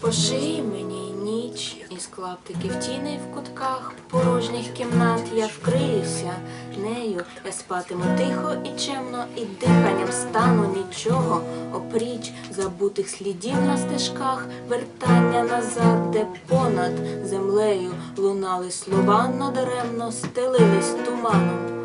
Поший мені ніч із клаптиків тіней в кутках порожніх кімнат я вкриюся нею, я спатиму тихо і чемно, і диханням стану нічого, опріч забутих слідів на стежках, вертання назад, де понад землею лунали слова надаремно, стелились туманом.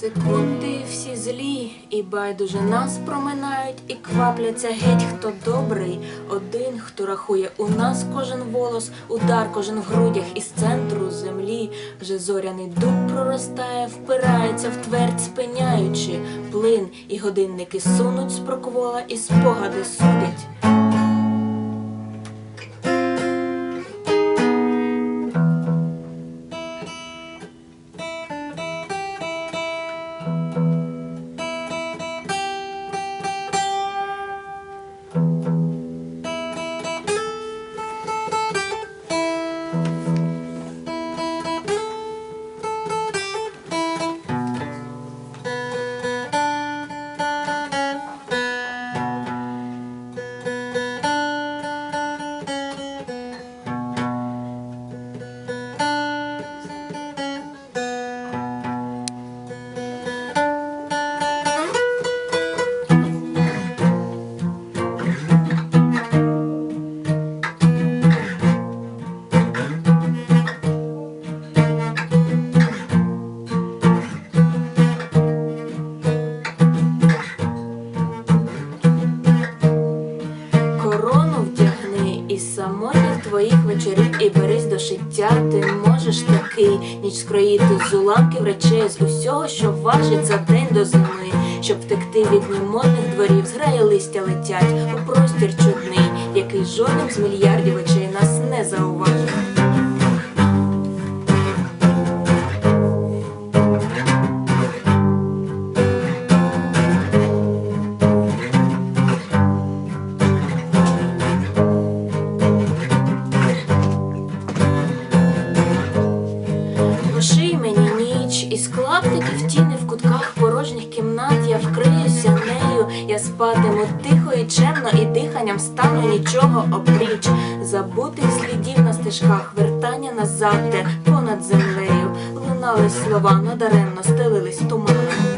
Секунди всі злі, і байдуже нас проминають, і квапляться геть, хто добрий. Один, хто рахує у нас кожен волос, удар кожен в грудях із центру землі. Вже зоряний дуб проростає, впирається в твердь, спиняючи плин, і годинники сунуть з проквола, і спогади судять. Самотніх твоїх вечорів і берись до шиття. Ти можеш такий ніч скроїти з уламків речей з усього, що важить за день до зими, щоб втекти від німодних дворів, зграє листя летять у простір чудний, який жодним з мільярдів очей нас не зауважив. Із в тіни в кутках порожніх кімнат. Я вкриюся нею, я спатиму тихо і чемно, і диханням стану нічого опріч забутих слідів на стежках, вертання назад, де понад землею лунали слова надаремно стелились туманом.